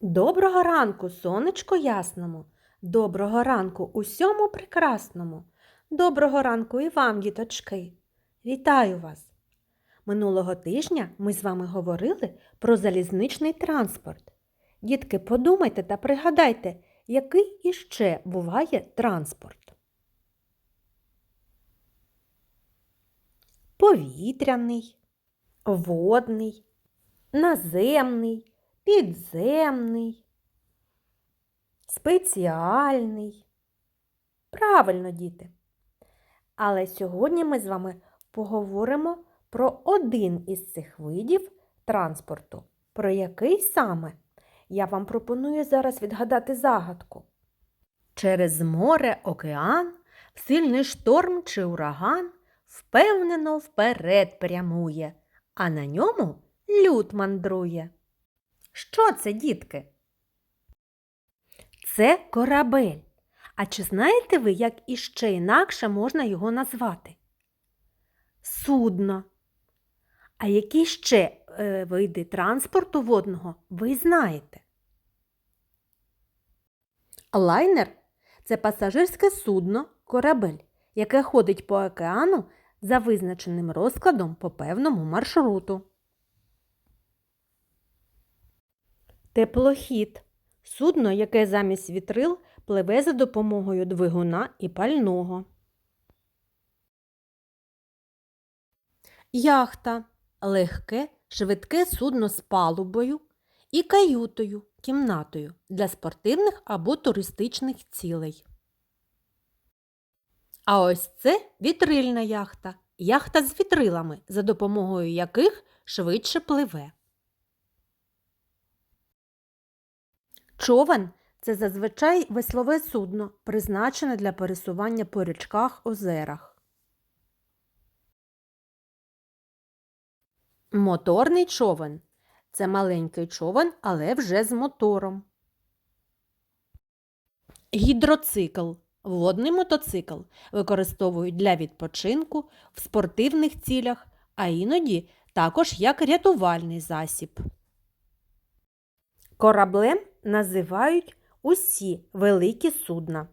Доброго ранку, сонечко ясному. Доброго ранку усьому прекрасному. Доброго ранку і вам, діточки. Вітаю вас! Минулого тижня ми з вами говорили про залізничний транспорт. Дітки, подумайте та пригадайте, який іще буває транспорт. Повітряний, водний, наземний, підземний, спеціальний. Правильно, діти. Але сьогодні ми з вами поговоримо про один із цих видів транспорту. Про який саме? Я вам пропоную зараз відгадати загадку. Через море, океан, в сильний шторм чи ураган впевнено вперед прямує, а на ньому люд мандрує. Що це, дітки? Це корабель. А чи знаєте ви, як іще інакше можна його назвати? Судно. А які ще е, види транспорту водного ви знаєте? Лайнер це пасажирське судно, корабель, яке ходить по океану за визначеним розкладом по певному маршруту. Теплохід судно, яке замість вітрил пливе за допомогою двигуна і пального. Яхта легке, швидке судно з палубою і каютою, кімнатою для спортивних або туристичних цілей. А ось це вітрильна яхта. Яхта з вітрилами, за допомогою яких швидше пливе. Човен це зазвичай веслове судно, призначене для пересування по річках озерах. Моторний човен це маленький човен, але вже з мотором. Гідроцикл водний мотоцикл використовують для відпочинку в спортивних цілях, а іноді також як рятувальний засіб. Кораблем називають усі великі судна.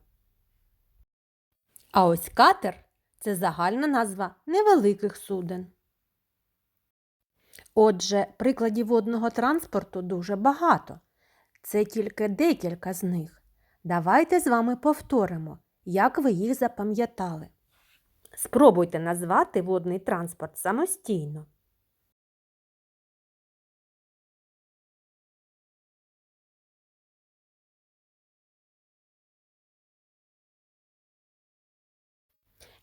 А ось катер це загальна назва невеликих суден. Отже, прикладів водного транспорту дуже багато. Це тільки декілька з них. Давайте з вами повторимо, як ви їх запам'ятали. Спробуйте назвати водний транспорт самостійно.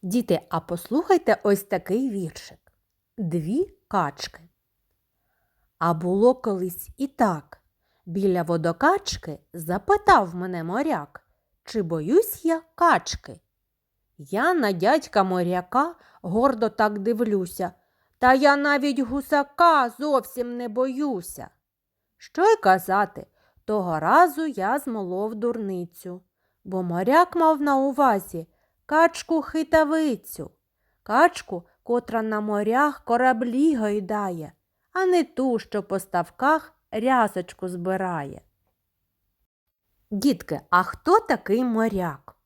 Діти, а послухайте ось такий віршик. Дві качки. А було колись і так. Біля водокачки запитав мене моряк, чи боюсь я качки. Я на дядька моряка гордо так дивлюся, та я навіть гусака зовсім не боюся. Що й казати, того разу я змолов дурницю, бо моряк мав на увазі качку хитавицю, качку, котра на морях кораблі гойдає, а не ту, що по ставках рясочку збирає. Дітки, а хто такий моряк?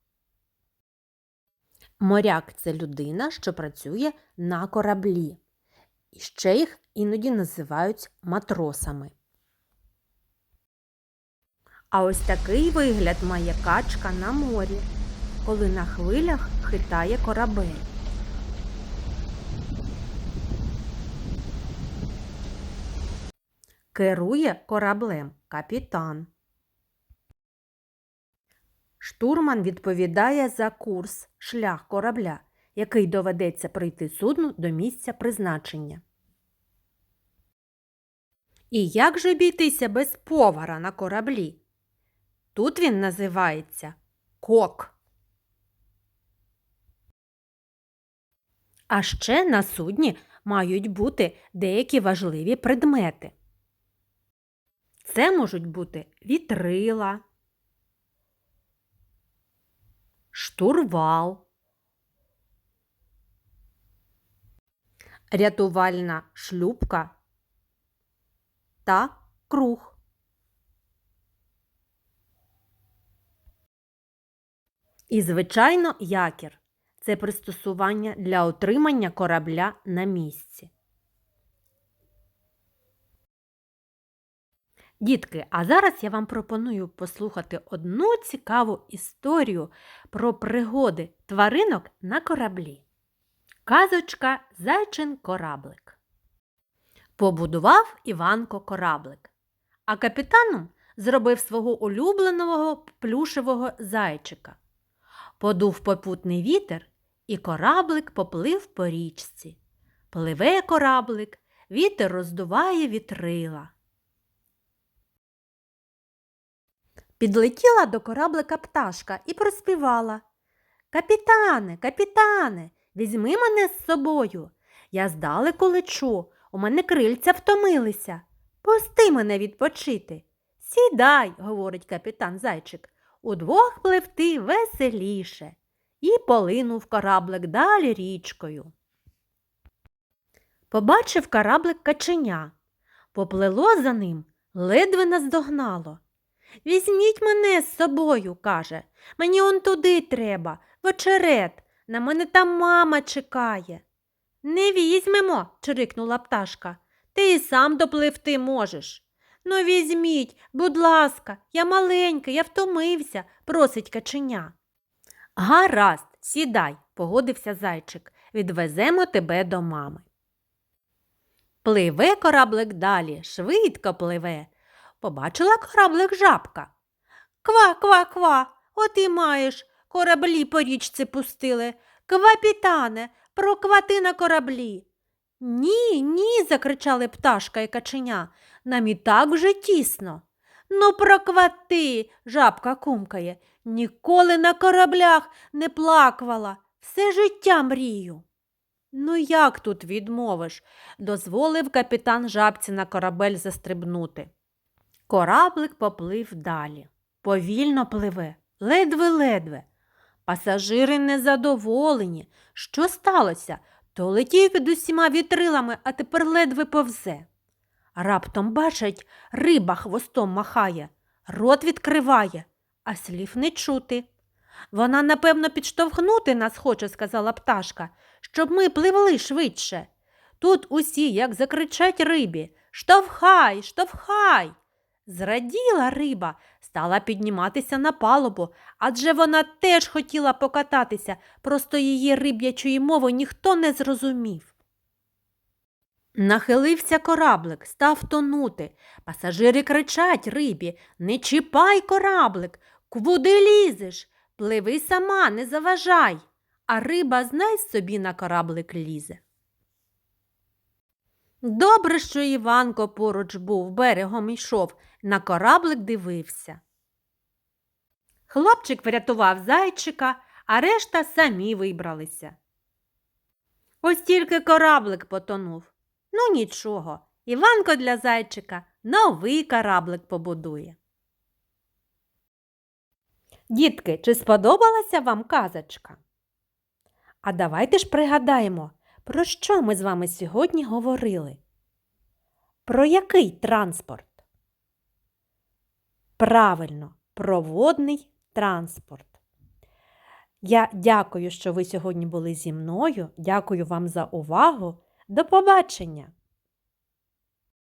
Моряк це людина, що працює на кораблі. І ще їх іноді називають матросами. А ось такий вигляд має качка на морі, коли на хвилях хитає корабель. Керує кораблем капітан. Штурман відповідає за курс, шлях корабля, який доведеться пройти судну до місця призначення. І як же обійтися без повара на кораблі? Тут він називається кок. А ще на судні мають бути деякі важливі предмети. Це можуть бути вітрила, штурвал, рятувальна шлюпка та круг. І, звичайно, якір це пристосування для отримання корабля на місці. Дітки, а зараз я вам пропоную послухати одну цікаву історію про пригоди тваринок на кораблі. Казочка Зайчин кораблик. Побудував Іванко кораблик, а капітаном зробив свого улюбленого плюшевого зайчика. Подув попутний вітер, і кораблик поплив по річці. Пливе кораблик, вітер роздуває вітрила. Підлетіла до кораблика пташка і проспівала. Капітане, капітане, візьми мене з собою. Я здалеку лечу, у мене крильця втомилися. Пусти мене відпочити. Сідай, говорить капітан зайчик, удвох пливти веселіше. І полинув кораблик далі річкою. Побачив кораблик каченя. Поплило за ним, ледве наздогнало. Візьміть мене з собою, каже. Мені он туди треба, в очерет. На мене там мама чекає. Не візьмемо, чирикнула пташка. Ти і сам допливти можеш. Ну, візьміть, будь ласка, я маленький, я втомився, просить каченя. Гаразд, сідай, погодився зайчик. Відвеземо тебе до мами. Пливе кораблик далі, швидко пливе. Побачила кораблик жабка. Ква, ква, ква, от і маєш, кораблі по річці пустили. Квапітане, проквати на кораблі. Ні, ні, закричали пташка і каченя. Нам і так вже тісно. Ну, проквати, жабка кумкає. Ніколи на кораблях не плакала, все життя мрію. Ну, як тут відмовиш? дозволив капітан жабці на корабель застрибнути. Кораблик поплив далі. Повільно пливе, ледве-ледве. Пасажири незадоволені. Що сталося? То летів під усіма вітрилами, а тепер ледве повзе. Раптом бачать, риба хвостом махає, рот відкриває, а слів не чути. Вона, напевно, підштовхнути нас хоче, сказала пташка, щоб ми пливли швидше. Тут усі, як закричать рибі Штовхай, штовхай. Зраділа риба, стала підніматися на палубу, адже вона теж хотіла покататися, просто її риб'ячої мови ніхто не зрозумів. Нахилився кораблик, став тонути. Пасажири кричать рибі Не чіпай кораблик, куди лізеш? Пливи сама, не заважай. А риба знай собі на кораблик лізе. Добре, що Іванко поруч був, берегом йшов, на кораблик дивився. Хлопчик врятував зайчика, а решта самі вибралися. Ось тільки кораблик потонув. Ну нічого, Іванко для зайчика новий кораблик побудує. Дітки, чи сподобалася вам казочка? А давайте ж пригадаємо, про що ми з вами сьогодні говорили? Про який транспорт? Правильно, проводний транспорт. Я дякую, що ви сьогодні були зі мною. Дякую вам за увагу. До побачення!